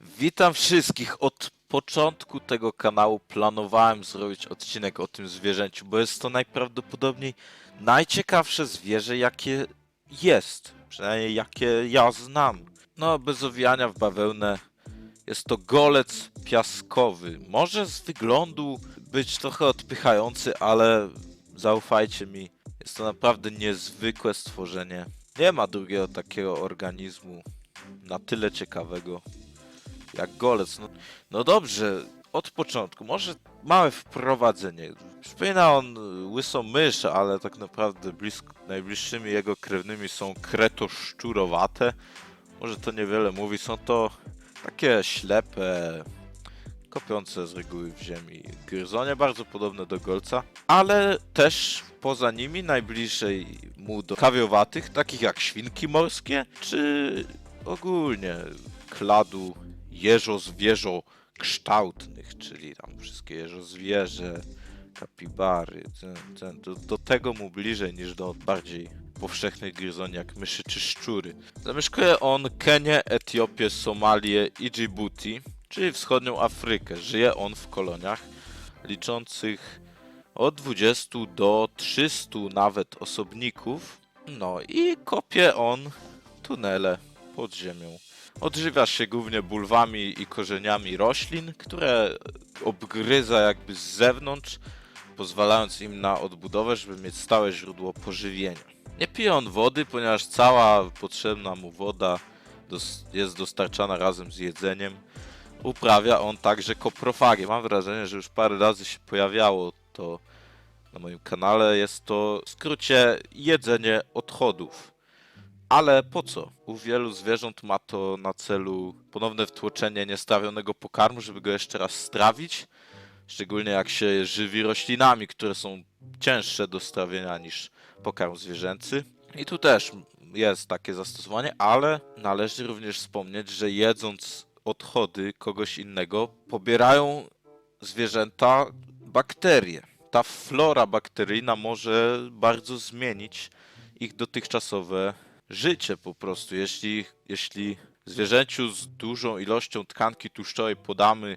Witam wszystkich. Od początku tego kanału planowałem zrobić odcinek o tym zwierzęciu, bo jest to najprawdopodobniej najciekawsze zwierzę, jakie jest. Przynajmniej jakie ja znam. No, bez owijania w bawełnę. Jest to golec piaskowy. Może z wyglądu być trochę odpychający, ale zaufajcie mi, jest to naprawdę niezwykłe stworzenie. Nie ma drugiego takiego organizmu na tyle ciekawego jak golec. No, no dobrze, od początku. Może małe wprowadzenie. Przypomina on y, łysą mysz, ale tak naprawdę blisko, najbliższymi jego krewnymi są kretoszczurowate. Może to niewiele mówi. Są to takie ślepe, kopiące z reguły w ziemi gryzonie, bardzo podobne do golca, ale też poza nimi najbliżej mu do kawiowatych, takich jak świnki morskie, czy ogólnie kladu jeżo-zwierzo kształtnych, czyli tam wszystkie jeżo-zwierzę, kapibary, ten, ten, do, do tego mu bliżej niż do bardziej powszechnych gryzoni jak myszy czy szczury. Zamieszkuje on Kenię, Etiopię, Somalię i Djibouti, czyli wschodnią Afrykę. Żyje on w koloniach liczących od 20 do 300 nawet osobników. No i kopie on tunele pod ziemią. Odżywia się głównie bulwami i korzeniami roślin, które obgryza jakby z zewnątrz, pozwalając im na odbudowę, żeby mieć stałe źródło pożywienia. Nie pije on wody, ponieważ cała potrzebna mu woda jest dostarczana razem z jedzeniem. Uprawia on także koprofagię. Mam wrażenie, że już parę razy się pojawiało to na moim kanale. Jest to w skrócie jedzenie odchodów. Ale po co? U wielu zwierząt ma to na celu ponowne wtłoczenie niestrawionego pokarmu, żeby go jeszcze raz strawić. Szczególnie jak się żywi roślinami, które są cięższe do strawienia niż pokarm zwierzęcy. I tu też jest takie zastosowanie, ale należy również wspomnieć, że jedząc odchody kogoś innego, pobierają zwierzęta bakterie. Ta flora bakteryjna może bardzo zmienić ich dotychczasowe życie po prostu. Jeśli, jeśli zwierzęciu z dużą ilością tkanki tłuszczowej podamy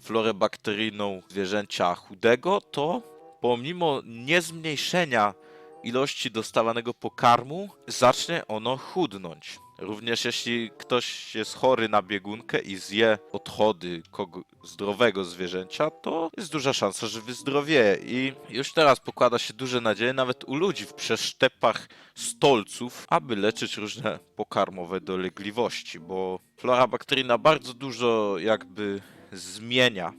florę bakteryjną zwierzęcia chudego, to pomimo niezmniejszenia ilości dostawanego pokarmu, zacznie ono chudnąć. Również jeśli ktoś jest chory na biegunkę i zje odchody kogo- zdrowego zwierzęcia, to jest duża szansa, że wyzdrowieje. I już teraz pokłada się duże nadzieje nawet u ludzi w przeszczepach stolców, aby leczyć różne pokarmowe dolegliwości, bo flora bakteryjna bardzo dużo jakby zmienia.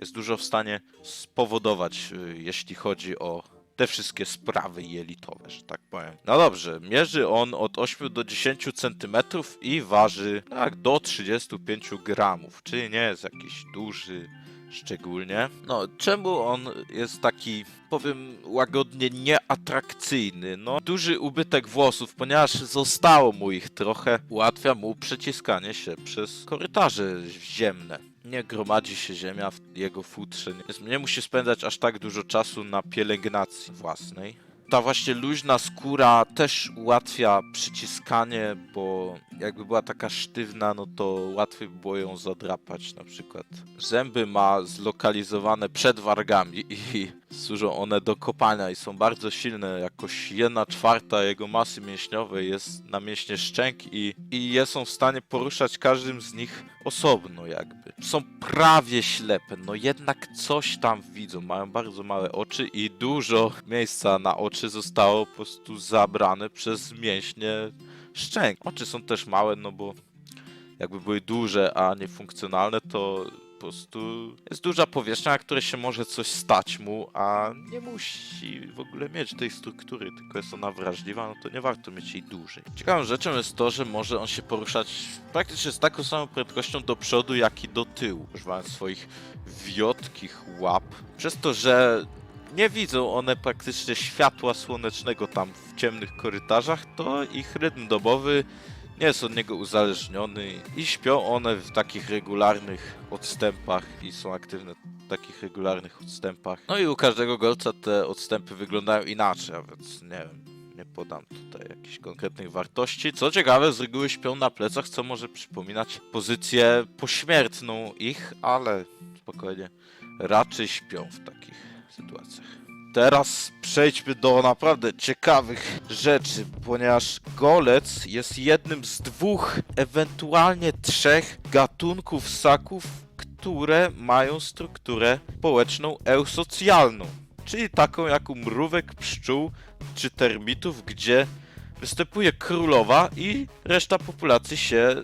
Jest dużo w stanie spowodować, y, jeśli chodzi o te wszystkie sprawy jelitowe, że tak powiem. No dobrze, mierzy on od 8 do 10 cm i waży tak do 35 gramów, czyli nie jest jakiś duży szczególnie. No, czemu on jest taki, powiem łagodnie, nieatrakcyjny? No, duży ubytek włosów, ponieważ zostało mu ich trochę, ułatwia mu przeciskanie się przez korytarze ziemne. Nie gromadzi się ziemia w jego futrze, nie- musi spędzać aż tak dużo czasu na pielęgnacji własnej. Ta właśnie luźna skóra też ułatwia przyciskanie, bo jakby była taka sztywna, no to łatwiej by było ją zadrapać na przykład. Zęby ma zlokalizowane przed wargami i służą one do kopania i są bardzo silne. Jakoś jedna czwarta jego masy mięśniowej jest na mięśnie szczęk i, i są w stanie poruszać każdym z nich osobno jakby. Są prawie ślepe, no jednak coś tam widzą. Mają bardzo małe oczy i dużo miejsca na oczy zostało po prostu zabrane przez mięśnie szczęk. Oczy są też małe, no bo jakby były duże, a niefunkcjonalne, to prostu jest duża powierzchnia, na której się może coś stać mu, a nie musi w ogóle mieć tej struktury, tylko jest ona wrażliwa, no to nie warto mieć jej dłużej. Ciekawą rzeczą jest to, że może on się poruszać praktycznie z taką samą prędkością do przodu, jak i do tyłu, używając swoich wiotkich łap. Przez to, że nie widzą one praktycznie światła słonecznego tam w ciemnych korytarzach, to ich rytm dobowy nie jest od niego uzależniony i śpią one w takich regularnych odstępach i są aktywne w takich regularnych odstępach. No i u każdego golca te odstępy wyglądają inaczej, a więc nie wiem, nie podam tutaj jakichś konkretnych wartości. Co ciekawe, z reguły śpią na plecach, co może przypominać pozycję pośmiertną ich, ale spokojnie, raczej śpią w takich sytuacjach. Teraz przejdźmy do naprawdę ciekawych rzeczy, ponieważ golec jest jednym z dwóch, ewentualnie trzech gatunków ssaków, które mają strukturę społeczną eusocjalną, czyli taką jak u mrówek, pszczół czy termitów, gdzie występuje królowa i reszta populacji się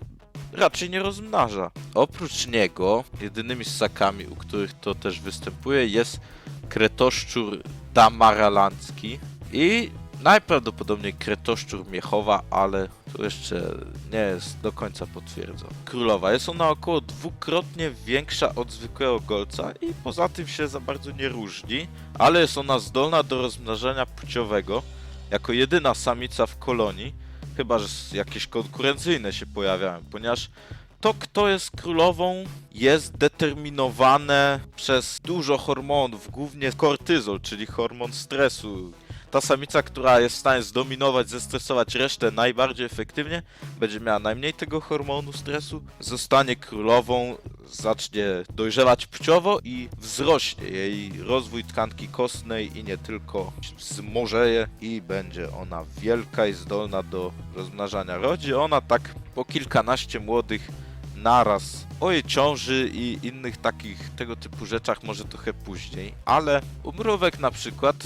raczej nie rozmnaża. Oprócz niego, jedynymi ssakami, u których to też występuje, jest kretoszczur damaralandzki i najprawdopodobniej kretoszczur miechowa, ale to jeszcze nie jest do końca potwierdzone. Królowa jest ona około dwukrotnie większa od zwykłego golca i poza tym się za bardzo nie różni, ale jest ona zdolna do rozmnażania płciowego jako jedyna samica w kolonii, chyba że jakieś konkurencyjne się pojawiają, ponieważ to, kto jest królową, jest determinowane przez dużo hormonów, głównie kortyzol, czyli hormon stresu. Ta samica, która jest w stanie zdominować, zestresować resztę najbardziej efektywnie, będzie miała najmniej tego hormonu stresu, zostanie królową, zacznie dojrzewać płciowo i wzrośnie jej rozwój tkanki kostnej i nie tylko zmorzeje i będzie ona wielka i zdolna do rozmnażania. Rodzi ona tak po kilkanaście młodych naraz o jej ciąży i innych takich tego typu rzeczach może trochę później, ale u mrówek na przykład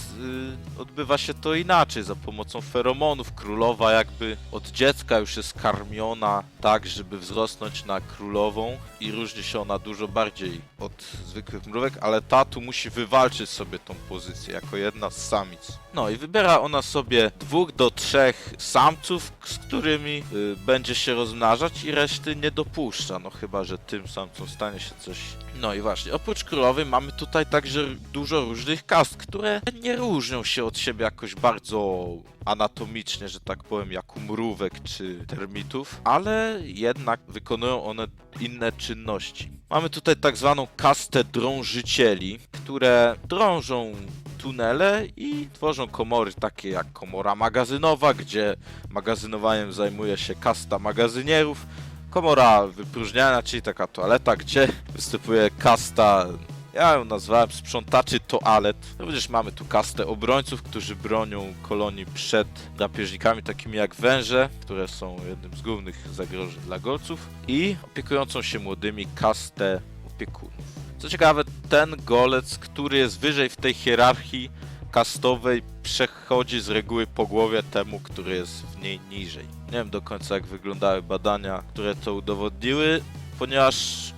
y, odbywa się to inaczej, za pomocą feromonów. Królowa jakby od dziecka już jest karmiona tak, żeby wzrosnąć na królową i różni się ona dużo bardziej od zwykłych mrówek, ale ta tu musi wywalczyć sobie tą pozycję jako jedna z samic. No i wybiera ona sobie dwóch do trzech samców, z którymi y, będzie się rozmnażać i reszty nie dopuszcza, no chyba, że tym samcom stanie się coś. No i właśnie, oprócz królowej mamy tutaj także dużo różnych kast, które nie różnią się od siebie jakoś bardzo anatomicznie, że tak powiem, jak u mrówek czy termitów, ale jednak wykonują one inne czynności. Mamy tutaj tak zwaną kastę drążycieli, które drążą tunele i tworzą komory takie jak komora magazynowa, gdzie magazynowaniem zajmuje się kasta magazynierów, komora wypróżniania, czyli taka toaleta, gdzie występuje kasta, ja ją nazwałem sprzątaczy toalet. Również mamy tu kastę obrońców, którzy bronią kolonii przed drapieżnikami takimi jak węże, które są jednym z głównych zagrożeń dla golców i opiekującą się młodymi kastę opiekunów. Co ciekawe, ten golec, który jest wyżej w tej hierarchii kastowej, przechodzi z reguły po głowie temu, który jest w niej niżej. Nie wiem do końca, jak wyglądały badania, które to udowodniły, ponieważ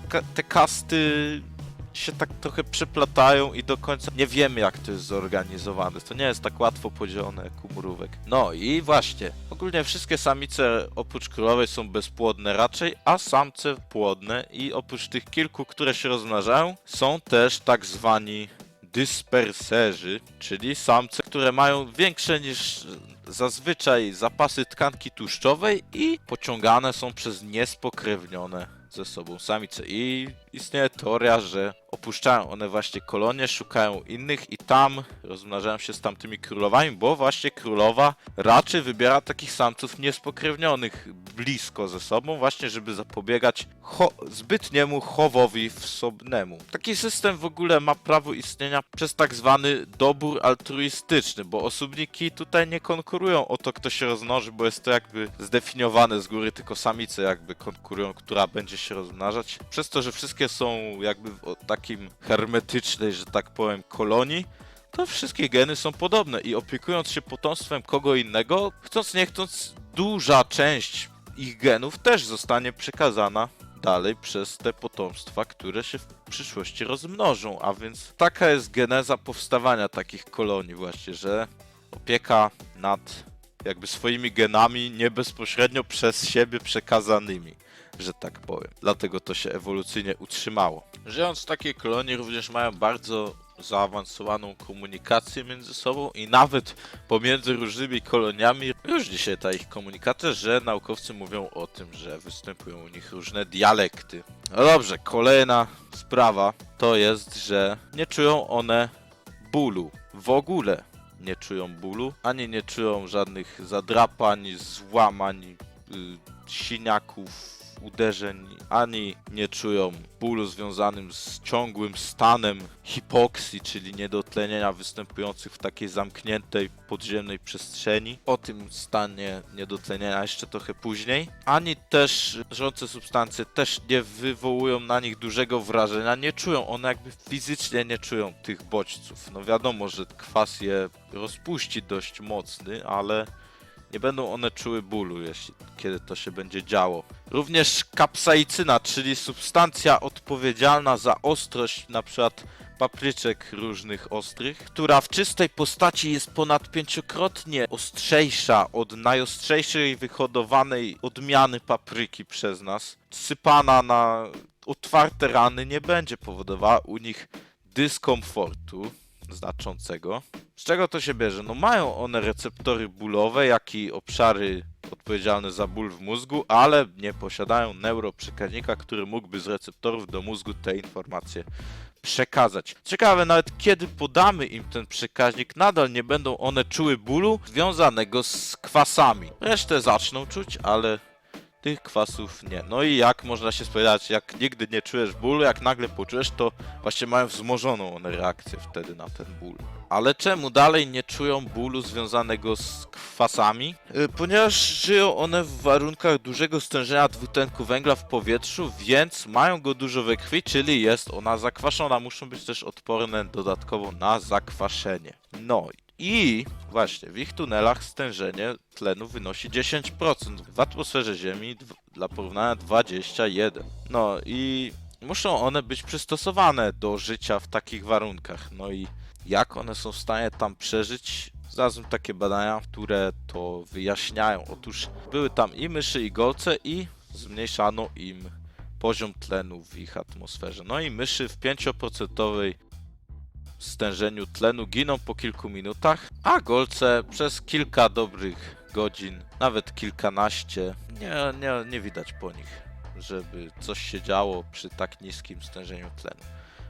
ka- te kasty się tak trochę przeplatają i do końca nie wiemy, jak to jest zorganizowane. To nie jest tak łatwo podzielone jak u mrówek. No i właśnie, ogólnie wszystkie samice oprócz królowej są bezpłodne raczej, a samce płodne i oprócz tych kilku, które się rozmnażają, są też tak zwani dysperserzy, czyli samce, które mają większe niż zazwyczaj zapasy tkanki tłuszczowej i pociągane są przez niespokrewnione ze sobą samice. I istnieje teoria, że opuszczają one właśnie kolonie, szukają innych i tam rozmnażają się z tamtymi królowami, bo właśnie królowa raczej wybiera takich samców niespokrewnionych blisko ze sobą, właśnie żeby zapobiegać cho- zbytniemu chowowi wsobnemu. Taki system w ogóle ma prawo istnienia przez tak zwany dobór altruistyczny, bo osobniki tutaj nie konkurują o to, kto się rozmnoży, bo jest to jakby zdefiniowane z góry, tylko samice jakby konkurują, która będzie się rozmnażać. Przez to, że wszystkie są jakby w takim hermetycznej, że tak powiem, kolonii, to wszystkie geny są podobne i opiekując się potomstwem kogo innego, chcąc nie chcąc, duża część ich genów też zostanie przekazana dalej przez te potomstwa, które się w przyszłości rozmnożą, a więc taka jest geneza powstawania takich kolonii właśnie, że opieka nad jakby swoimi genami nie bezpośrednio przez siebie przekazanymi, że tak powiem. Dlatego to się ewolucyjnie utrzymało. Żyjąc w takiej kolonii również mają bardzo zaawansowaną komunikację między sobą i nawet pomiędzy różnymi koloniami różni się ta ich komunikacja, że naukowcy mówią o tym, że występują u nich różne dialekty. No dobrze, kolejna sprawa to jest, że nie czują one bólu w ogóle. nie czują bólu, ani nie czują żadnych zadrapań, złamań, y, siniaków, uderzeń, ani nie czują bólu związanym z ciągłym stanem hipoksji, czyli niedotlenienia występujących w takiej zamkniętej podziemnej przestrzeni. O tym stanie niedotlenienia jeszcze trochę później. Ani też żrące substancje też nie wywołują na nich dużego wrażenia, nie czują, one jakby fizycznie nie czują tych bodźców. No wiadomo, że kwas je rozpuści dość mocny, ale nie będą one czuły bólu, jeśli kiedy to się będzie działo. Również kapsaicyna, czyli substancja odpowiedzialna za ostrość np. papryczek różnych ostrych, która w czystej postaci jest ponad pięciokrotnie ostrzejsza od najostrzejszej wyhodowanej odmiany papryki przez nas. Sypana na otwarte rany nie będzie powodowała u nich dyskomfortu znaczącego. Z czego to się bierze? No mają one receptory bólowe, jak i obszary odpowiedzialne za ból w mózgu, ale nie posiadają neuroprzekaźnika, który mógłby z receptorów do mózgu te informacje przekazać. Ciekawe, nawet kiedy podamy im ten przekaźnik, nadal nie będą one czuły bólu związanego z kwasami. Resztę zaczną czuć, ale tych kwasów nie. No i jak można się spodziewać, jak nigdy nie czujesz bólu, jak nagle poczujesz, to właśnie mają wzmożoną one reakcję wtedy na ten ból. Ale czemu dalej nie czują bólu związanego z kwasami? Y, Ponieważ żyją one w warunkach dużego stężenia dwutlenku węgla w powietrzu, więc mają go dużo we krwi, czyli jest ona zakwaszona. Muszą być też odporne dodatkowo na zakwaszenie. No i właśnie w ich tunelach stężenie tlenu wynosi 10%. W atmosferze Ziemi dla porównania 21%. No i muszą one być przystosowane do życia w takich warunkach. No i jak one są w stanie tam przeżyć? Znalazłem takie badania, które to wyjaśniają. Otóż były tam i myszy, i golce, i zmniejszano im poziom tlenu w ich atmosferze. No i myszy w 5% stężeniu tlenu giną po kilku minutach, a golce przez kilka dobrych godzin, nawet kilkanaście, nie, nie, nie widać po nich, żeby coś się działo przy tak niskim stężeniu tlenu.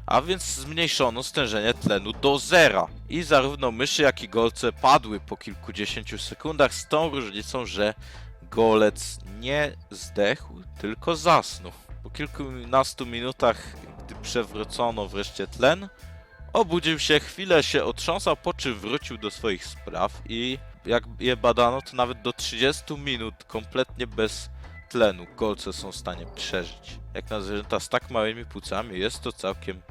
A więc zmniejszono stężenie tlenu do zera. I zarówno myszy, jak i golce padły po kilkudziesięciu sekundach z tą różnicą, że golec nie zdechł, tylko zasnął. Po kilkunastu minutach, gdy przewrócono wreszcie tlen, Obudził się, chwilę się otrząsał, po czym wrócił do swoich spraw i jak je badano, to nawet do 30 minut kompletnie bez tlenu golce są w stanie przeżyć. Jak na zwierzęta z tak małymi płucami jest to całkiem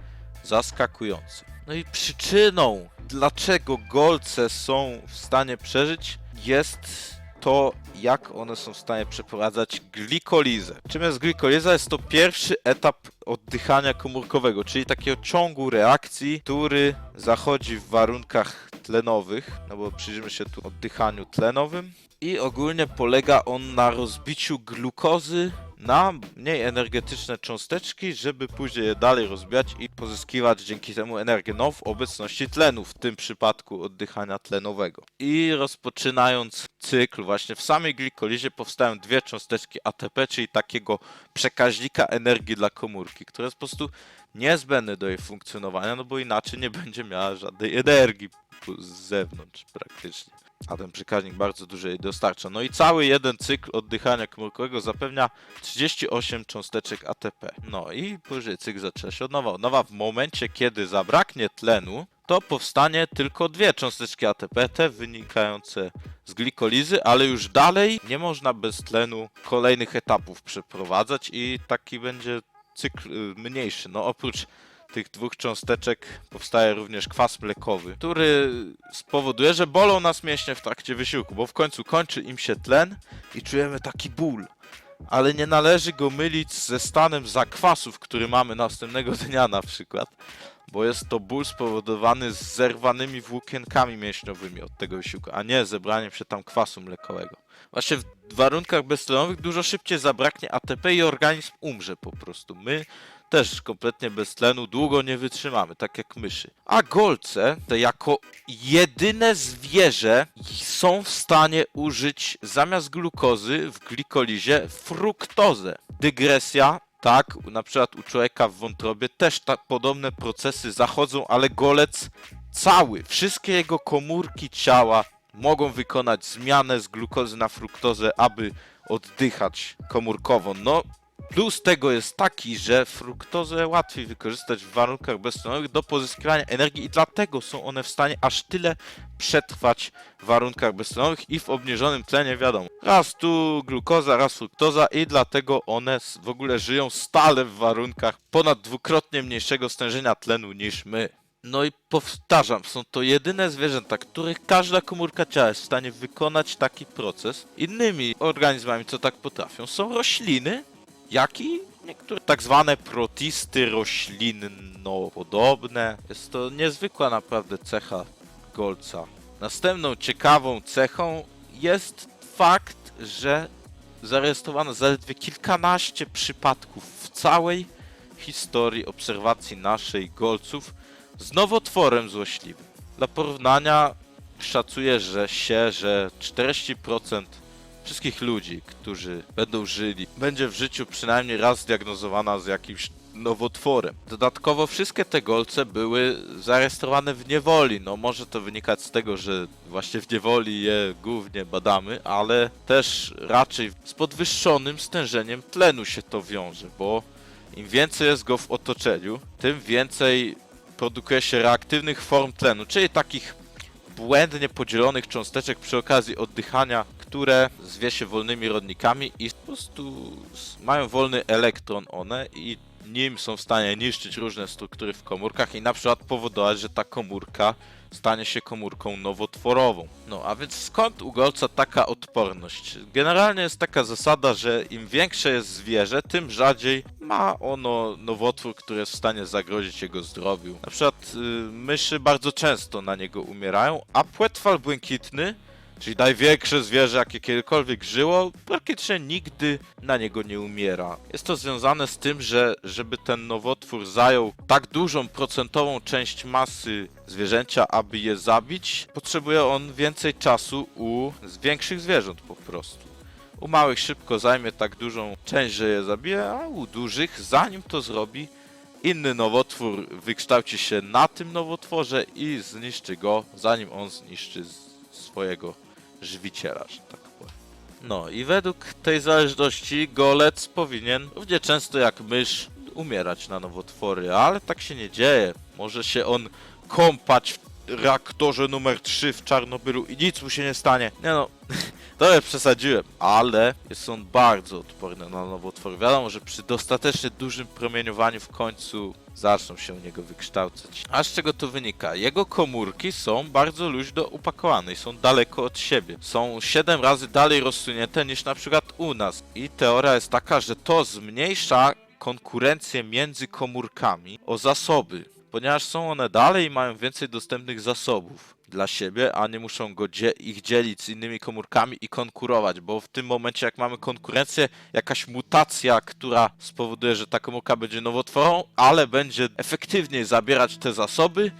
zaskakujące. No i przyczyną, dlaczego golce są w stanie przeżyć, jest to, jak one są w stanie przeprowadzać glikolizę. Czym jest glikoliza? Jest to pierwszy etap oddychania komórkowego, czyli takiego ciągu reakcji, który zachodzi w warunkach tlenowych, no bo przyjrzymy się tu oddychaniu tlenowym. I ogólnie polega on na rozbiciu glukozy na mniej energetyczne cząsteczki, żeby później je dalej rozbijać i pozyskiwać dzięki temu energię, no w obecności tlenu, w tym przypadku oddychania tlenowego. I rozpoczynając cykl, właśnie w samej glikolizie powstają dwie cząsteczki ATP, czyli takiego przekaźnika energii dla komórki, które jest po prostu niezbędne do jej funkcjonowania, no bo inaczej nie będzie miała żadnej energii z zewnątrz praktycznie. A ten przekaźnik bardzo dużo jej dostarcza. No i cały jeden cykl oddychania komórkowego zapewnia 38 cząsteczek ATP. No i później cykl zaczyna się od nowa. Od nowa w momencie, kiedy zabraknie tlenu, to powstanie tylko dwie cząsteczki ATP, te wynikające z glikolizy, ale już dalej nie można bez tlenu kolejnych etapów przeprowadzać i taki będzie cykl y, mniejszy. No oprócz tych dwóch cząsteczek powstaje również kwas mlekowy, który spowoduje, że bolą nas mięśnie w trakcie wysiłku, bo w końcu kończy im się tlen i czujemy taki ból. Ale nie należy go mylić ze stanem zakwasów, który mamy następnego dnia na przykład, bo jest to ból spowodowany zerwanymi włókienkami mięśniowymi od tego wysiłku, a nie zebraniem się tam kwasu mlekowego. Właśnie w warunkach beztlenowych dużo szybciej zabraknie ATP i organizm umrze po prostu. My też kompletnie bez tlenu długo nie wytrzymamy, tak jak myszy. A golce, te jako jedyne zwierzę, są w stanie użyć zamiast glukozy w glikolizie fruktozę. Dygresja. Tak, na przykład u człowieka w wątrobie też tak podobne procesy zachodzą, ale golec cały, wszystkie jego komórki ciała mogą wykonać zmianę z glukozy na fruktozę, aby oddychać komórkowo. No, plus tego jest taki, że fruktozę łatwiej wykorzystać w warunkach beztlenowych do pozyskiwania energii i dlatego są one w stanie aż tyle przetrwać w warunkach beztlenowych i w obniżonym tlenie, wiadomo. Raz tu glukoza, raz fruktoza i dlatego one w ogóle żyją stale w warunkach ponad dwukrotnie mniejszego stężenia tlenu niż my. No i powtarzam, są to jedyne zwierzęta, których każda komórka ciała jest w stanie wykonać taki proces. Innymi organizmami, co tak potrafią, są rośliny, jak i niektóre tak zwane protisty roślinno-podobne. Jest to niezwykła naprawdę cecha golca. Następną ciekawą cechą jest fakt, że zarejestrowano zaledwie kilkanaście przypadków w całej historii obserwacji naszej golców z nowotworem złośliwym. Dla porównania szacuję, że się, że 40% wszystkich ludzi, którzy będą żyli, będzie w życiu przynajmniej raz zdiagnozowana z jakimś nowotworem. Dodatkowo wszystkie te golce były zarejestrowane w niewoli. No może to wynikać z tego, że właśnie w niewoli je głównie badamy, ale też raczej z podwyższonym stężeniem tlenu się to wiąże, bo im więcej jest go w otoczeniu, tym więcej produkuje się reaktywnych form tlenu, czyli takich błędnie podzielonych cząsteczek przy okazji oddychania, które zwie się wolnymi rodnikami i po prostu mają wolny elektron one i nim są w stanie niszczyć różne struktury w komórkach i na przykład powodować, że ta komórka stanie się komórką nowotworową. No a więc skąd u golca taka odporność? Generalnie jest taka zasada, że im większe jest zwierzę, tym rzadziej ma ono nowotwór, który jest w stanie zagrozić jego zdrowiu. Na przykład y, myszy bardzo często na niego umierają, a płetwal błękitny Czyli największe zwierzę, jakie kiedykolwiek żyło, praktycznie nigdy na niego nie umiera. Jest to związane z tym, że żeby ten nowotwór zajął tak dużą procentową część masy zwierzęcia, aby je zabić, potrzebuje on więcej czasu u większych zwierząt po prostu. U małych szybko zajmie tak dużą część, że je zabije, a u dużych, zanim to zrobi, inny nowotwór wykształci się na tym nowotworze i zniszczy go, zanim on zniszczy swojego żywiciela, że tak powiem. No i według tej zależności golec powinien równie często jak mysz umierać na nowotwory, ale tak się nie dzieje. Może się on kąpać w reaktorze numer 3 w Czarnobylu i nic mu się nie stanie. Nie no, trochę przesadziłem, ale jest on bardzo odporny na nowotwory. Wiadomo, że przy dostatecznie dużym promieniowaniu w końcu zaczną się u niego wykształcać. A z czego to wynika? Jego komórki są bardzo luźno upakowane i są daleko od siebie. Są 7 razy dalej rozsunięte niż na przykład u nas. I teoria jest taka, że to zmniejsza konkurencję między komórkami o zasoby, ponieważ są one dalej i mają więcej dostępnych zasobów dla siebie, a nie muszą go dzie- ich dzielić z innymi komórkami i konkurować, bo w tym momencie jak mamy konkurencję, jakaś mutacja, która spowoduje, że ta komórka będzie nowotworą, ale będzie efektywniej zabierać te zasoby,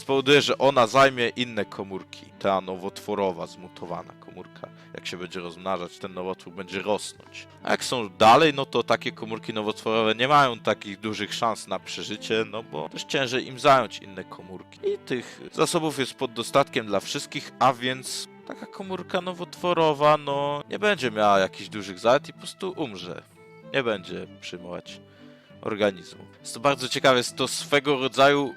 spowoduje, że ona zajmie inne komórki. Ta nowotworowa, zmutowana komórka, jak się będzie rozmnażać, ten nowotwór będzie rosnąć. A jak są dalej, no to takie komórki nowotworowe nie mają takich dużych szans na przeżycie, no bo też ciężej im zająć inne komórki. I tych zasobów jest pod dostatkiem dla wszystkich, a więc taka komórka nowotworowa, no nie będzie miała jakichś dużych zalet i po prostu umrze. Nie będzie przyjmować organizmu. Jest to bardzo ciekawe, jest to swego rodzaju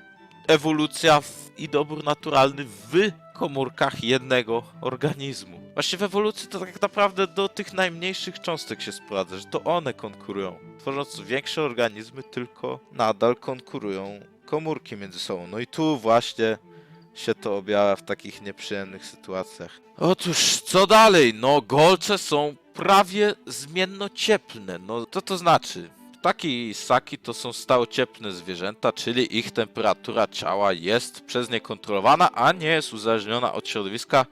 ewolucja w, i dobór naturalny w komórkach jednego organizmu. Właśnie w ewolucji to tak naprawdę do tych najmniejszych cząstek się sprowadza, że to one konkurują. Tworząc większe organizmy, tylko nadal konkurują komórki między sobą. No i tu właśnie się to objawia w takich nieprzyjemnych sytuacjach. Otóż, co dalej? No, golce są prawie zmiennocieplne. No, co to znaczy? Ptaki i ssaki to są stałocieplne zwierzęta, czyli ich temperatura ciała jest przez nie kontrolowana, a nie jest uzależniona od środowiska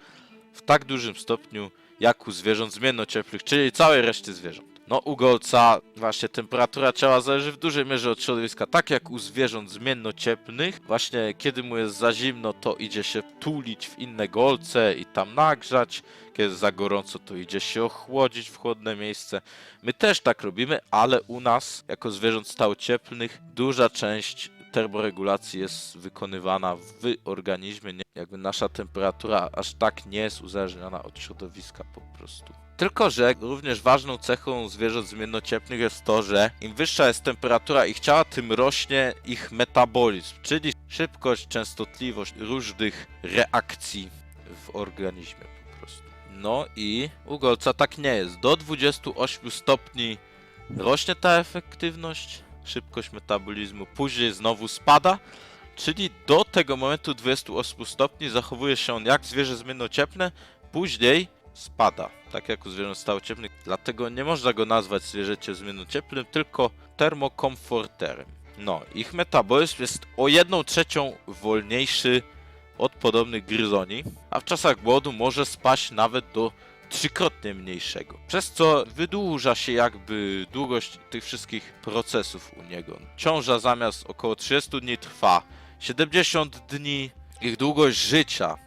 w tak dużym stopniu jak u zwierząt zmiennocieplnych, czyli całej reszty zwierząt. No u golca właśnie temperatura ciała zależy w dużej mierze od środowiska, tak jak u zwierząt zmiennocieplnych. Właśnie kiedy mu jest za zimno, to idzie się tulić w inne golce i tam nagrzać. Kiedy jest za gorąco, to idzie się ochłodzić w chłodne miejsce. My też tak robimy, ale u nas, jako zwierząt stałocieplnych, duża część termoregulacji jest wykonywana w organizmie. Jakby nasza temperatura aż tak nie jest uzależniona od środowiska po prostu. Tylko, że również ważną cechą zwierząt zmiennocieplnych jest to, że im wyższa jest temperatura ich ciała, tym rośnie ich metabolizm, czyli szybkość, częstotliwość różnych reakcji w organizmie po prostu. No i u golca tak nie jest. Do 28 stopni rośnie ta efektywność, szybkość metabolizmu, później znowu spada, czyli do tego momentu 28 stopni zachowuje się on jak zwierzę zmiennocieplne, później spada, tak jak u zwierząt stałocieplnych. Dlatego nie można go nazwać zwierzęciem zmiennocieplnym, tylko termokomforterem. No, ich metabolizm jest o 1 trzecią wolniejszy od podobnych gryzoni, a w czasach głodu może spaść nawet do trzykrotnie mniejszego. Przez co wydłuża się jakby długość tych wszystkich procesów u niego. Ciąża zamiast około 30 dni trwa 70 dni. Ich długość życia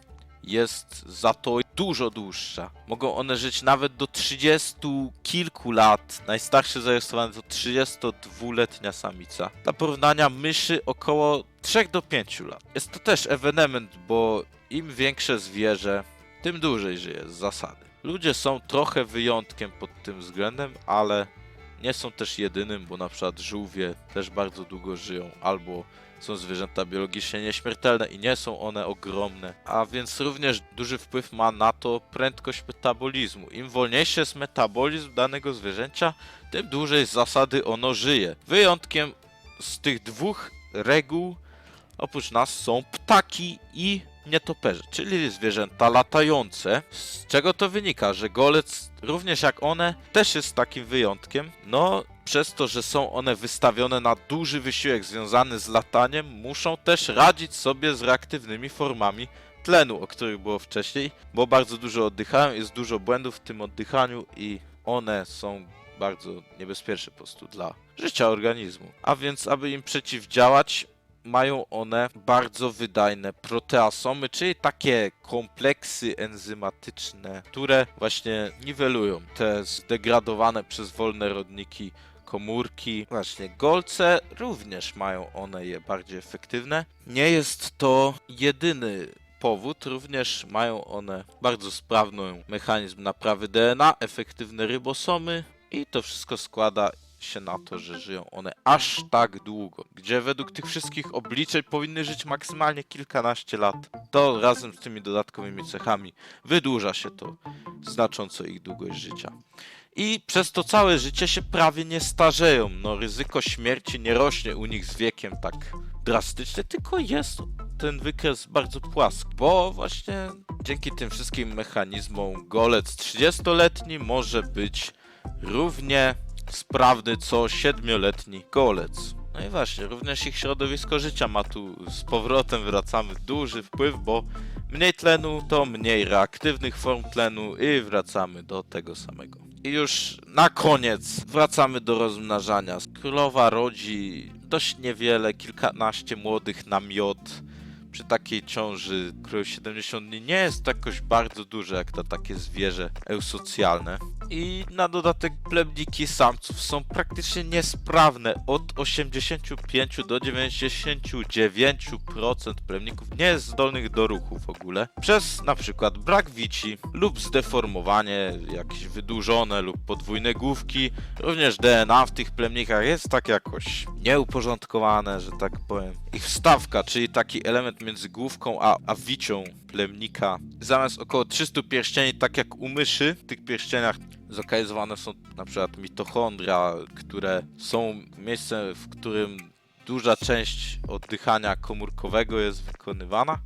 jest za to dużo dłuższa. Mogą one żyć nawet do 30 kilku lat. Najstarszy zarejestrowany to 32-letnia samica. Dla porównania myszy około 3 do 5 lat. Jest to też ewenement, bo im większe zwierzę, tym dłużej żyje z zasady. Ludzie są trochę wyjątkiem pod tym względem, ale nie są też jedynym, bo na przykład żółwie też bardzo długo żyją, albo są zwierzęta biologicznie nieśmiertelne i nie są one ogromne. A więc również duży wpływ ma na to prędkość metabolizmu. Im wolniejszy jest metabolizm danego zwierzęcia, tym dłużej z zasady ono żyje. Wyjątkiem z tych dwóch reguł oprócz nas są ptaki i nietoperze, czyli zwierzęta latające. Z czego to wynika? Że golec, również jak one, też jest takim wyjątkiem. No, przez to, że są one wystawione na duży wysiłek związany z lataniem, muszą też radzić sobie z reaktywnymi formami tlenu, o których było wcześniej, bo bardzo dużo oddychają, jest dużo błędów w tym oddychaniu i one są bardzo niebezpieczne po prostu dla życia organizmu. A więc, aby im przeciwdziałać, mają one bardzo wydajne proteasomy, czyli takie kompleksy enzymatyczne, które właśnie niwelują te zdegradowane przez wolne rodniki komórki. Właśnie golce również mają one je bardziej efektywne. Nie jest to jedyny powód, również mają one bardzo sprawny mechanizm naprawy DNA, efektywne rybosomy i to wszystko składa się na to, że żyją one aż tak długo, gdzie według tych wszystkich obliczeń powinny żyć maksymalnie kilkanaście lat. To razem z tymi dodatkowymi cechami wydłuża się to znacząco ich długość życia. I przez to całe życie się prawie nie starzeją. No, ryzyko śmierci nie rośnie u nich z wiekiem tak drastycznie, tylko jest ten wykres bardzo płaski, bo właśnie dzięki tym wszystkim mechanizmom golec 30-letni może być równie sprawny co 7-letni golec. No i właśnie, również ich środowisko życia ma tu z powrotem wracamy duży wpływ, bo mniej tlenu to mniej reaktywnych form tlenu i wracamy do tego samego. I już na koniec wracamy do rozmnażania. Królowa rodzi dość niewiele, kilkanaście młodych na miod. Przy takiej ciąży, której 70 dni nie jest to jakoś bardzo duże jak na takie zwierzę eusocjalne. I na dodatek plemniki samców są praktycznie niesprawne. Od 85 do 99% plemników nie jest zdolnych do ruchu w ogóle. Przez na przykład brak wici lub zdeformowanie, jakieś wydłużone lub podwójne główki. Również DNA w tych plemnikach jest tak jakoś nieuporządkowane, że tak powiem. Ich wstawka, czyli taki element między główką a, a wicią plemnika. Zamiast około 300 pierścieni, tak jak u myszy, w tych pierścieniach zlokalizowane są na przykład mitochondria, które są miejscem, w którym duża część oddychania komórkowego jest wykonywana,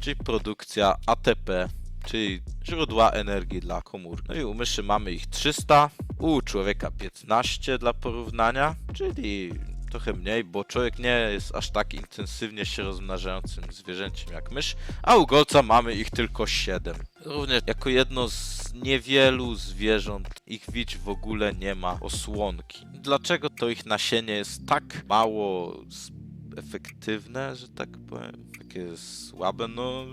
czyli produkcja ATP, czyli źródła energii dla komór. No i u myszy mamy ich 300, u człowieka 15 dla porównania, czyli trochę mniej, bo człowiek nie jest aż tak intensywnie się rozmnażającym zwierzęciem jak mysz, a u golca mamy ich tylko 7. Również jako jedno z niewielu zwierząt ich wić w ogóle nie ma osłonki. Dlaczego to ich nasienie jest tak mało efektywne, że tak powiem, takie słabe? No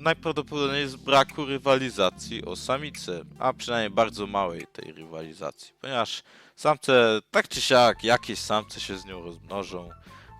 najprawdopodobniej z braku rywalizacji o samicę, a przynajmniej bardzo małej tej rywalizacji, ponieważ Samce, tak czy siak, jakieś samce się z nią rozmnożą.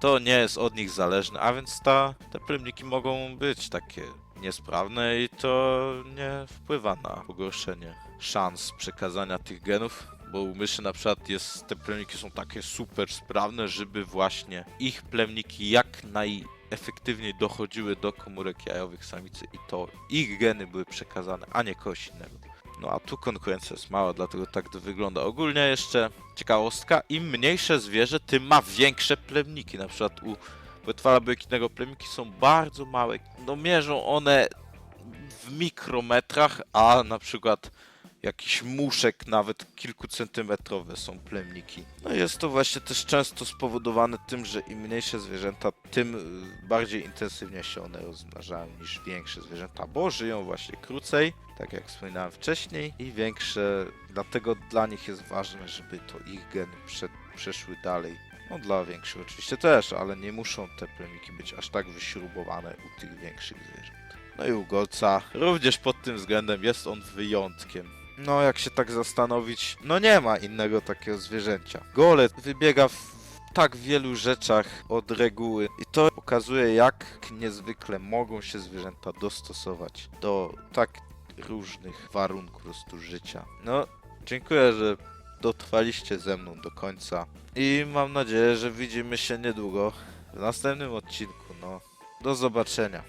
to nie jest od nich zależne, a więc ta, te plemniki mogą być takie niesprawne i to nie wpływa na pogorszenie szans przekazania tych genów, bo u myszy na przykład jest, te plemniki są takie super sprawne, żeby właśnie ich plemniki jak najefektywniej dochodziły do komórek jajowych samicy i to ich geny były przekazane, a nie kogoś innego. No a tu konkurencja jest mała, dlatego tak to wygląda. Ogólnie jeszcze ciekawostka, im mniejsze zwierzę, tym ma większe plemniki. Na przykład u Wetwala błękitnego plemniki są bardzo małe. No mierzą one w mikrometrach, a na przykład jakiś muszek nawet kilkucentymetrowe są plemniki. No jest to właśnie też często spowodowane tym, że im mniejsze zwierzęta, tym y, bardziej intensywnie się one rozmnażają niż większe zwierzęta, bo żyją właśnie krócej, tak jak wspominałem wcześniej, i większe, dlatego dla nich jest ważne, żeby to ich geny prze, przeszły dalej. No dla większych oczywiście też, ale nie muszą te plemniki być aż tak wyśrubowane u tych większych zwierząt. No i u golca również pod tym względem jest on wyjątkiem. No jak się tak zastanowić, no nie ma innego takiego zwierzęcia. Golec wybiega w tak wielu rzeczach od reguły i to pokazuje jak niezwykle mogą się zwierzęta dostosować do tak różnych warunków prostu życia. No, dziękuję, że dotrwaliście ze mną do końca i mam nadzieję, że widzimy się niedługo w następnym odcinku. No, do zobaczenia.